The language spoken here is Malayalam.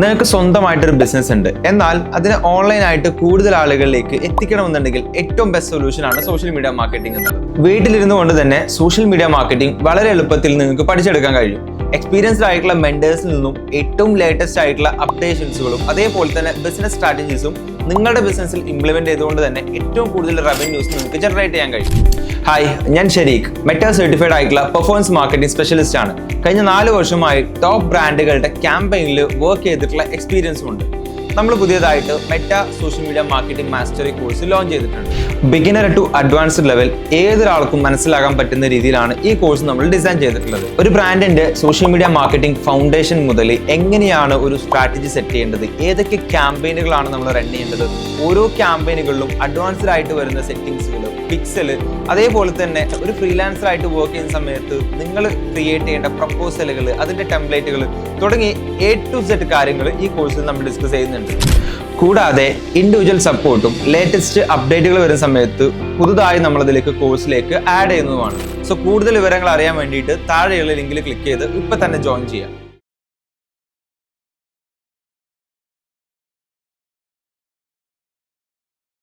നിങ്ങൾക്ക് സ്വന്തമായിട്ടൊരു ബിസിനസ് ഉണ്ട്. എന്നാൽ അതിനെ ഓൺലൈനായിട്ട് കൂടുതൽ ആളുകളിലേക്ക് എത്തിക്കണമെന്നുണ്ടെങ്കിൽ ഏറ്റവും ബെസ്റ്റ് സൊല്യൂഷൻ ആണ് സോഷ്യൽ മീഡിയ മാർക്കറ്റിംഗ് എന്നുള്ളത്. വീട്ടിലിരുന്നു കൊണ്ട് തന്നെ സോഷ്യൽ മീഡിയ മാർക്കറ്റിംഗ് വളരെ എളുപ്പത്തിൽ നിങ്ങൾക്ക് പഠിച്ചെടുക്കാൻ കഴിയും. എക്സ്പീരിയൻസ്ഡ് ആയിട്ടുള്ള മെന്റേഴ്സിൽ നിന്നും ഏറ്റവും ലേറ്റസ്റ്റ് ആയിട്ടുള്ള അപ്ഡേഷൻസുകളും അതേപോലെ തന്നെ ബിസിനസ് സ്ട്രാറ്റജീസും നിങ്ങളുടെ ബിസിനസ്സിൽ ഇംപ്ലിമെന്റ് ചെയ്തുകൊണ്ട് തന്നെ ഏറ്റവും കൂടുതൽ റവന്യൂസ് നിങ്ങൾക്ക് ജനറേറ്റ് ചെയ്യാൻ കഴിയും. ഹായ് ഞാൻ ഷെരീഖ്. മെറ്റാ സർട്ടിഫൈഡ് ആയിട്ടുള്ള പെർഫോമൻസ് മാർക്കറ്റിംഗ് സ്പെഷ്യലിസ്റ്റ് ആണ്. കഴിഞ്ഞ നാല് വർഷമായി ടോപ്പ് ബ്രാൻഡുകളുടെ ക്യാമ്പയിനിൽ വർക്ക് ചെയ്തിട്ടുള്ള എക്സ്പീരിയൻസും ഉണ്ട്. നമ്മൾ പുതിയതായിട്ട് Meta social media marketing mastery course launch ചെയ്തിട്ടുണ്ട്. ബിഗിനർ ടു അഡ്വാൻസ്ഡ് ലെവൽ ഏതൊരാൾക്കും മനസ്സിലാകാൻ പറ്റുന്ന രീതിയിലാണ് ഈ കോഴ്സ് നമ്മൾ ഡിസൈൻ ചെയ്തിട്ടുള്ളത്. ഒരു ബ്രാൻഡിന്റെ സോഷ്യൽ മീഡിയ മാർക്കറ്റിംഗ് ഫൗണ്ടേഷൻ മുതൽ എങ്ങനെയാണ് ഒരു സ്ട്രാറ്റജി സെറ്റ് ചെയ്യേണ്ടത്? ഏതൊക്കെ ക്യാമ്പയിനുകളാണ് നമ്മൾ റൺ ചെയ്യേണ്ടത്? ഓരോ ക്യാമ്പയിനുകളിലും അഡ്വാൻസ്ഡ് ആയിട്ട് വരുന്ന സെറ്റിംഗ്സുകൾ പിക്സൽ അതേപോലെ തന്നെ ഒരു ഫ്രീലാൻസർ ആയിട്ട് വർക്ക് ചെയ്യുന്ന സമയത്ത് നിങ്ങൾ ക്രിയേറ്റ് ചെയ്യേണ്ട പ്രപ്പോസലുകൾ അതിന്റെ ടെംപ്ലേറ്റുകൾ തുടങ്ങി എ ടു സെറ്റ് കാര്യങ്ങൾ ഈ കോഴ്സിൽ നമ്മൾ ഡിസ്കസ് ചെയ്യുന്നുണ്ട്. കൂടാതെ ഇൻഡിവിജ്വൽ സപ്പോർട്ടും ലേറ്റസ്റ്റ് അപ്ഡേറ്റുകൾ വരുന്ന സമയത്ത് പുതുതായി നമ്മളതിലേക്ക് കോഴ്സിലേക്ക് ആഡ് ചെയ്യുന്നതുമാണ്. സോ കൂടുതൽ വിവരങ്ങൾ അറിയാൻ വേണ്ടിയിട്ട് താഴെയുള്ള ലിങ്കിൽ ക്ലിക്ക് ചെയ്ത് ഇപ്പം തന്നെ ജോയിൻ ചെയ്യാം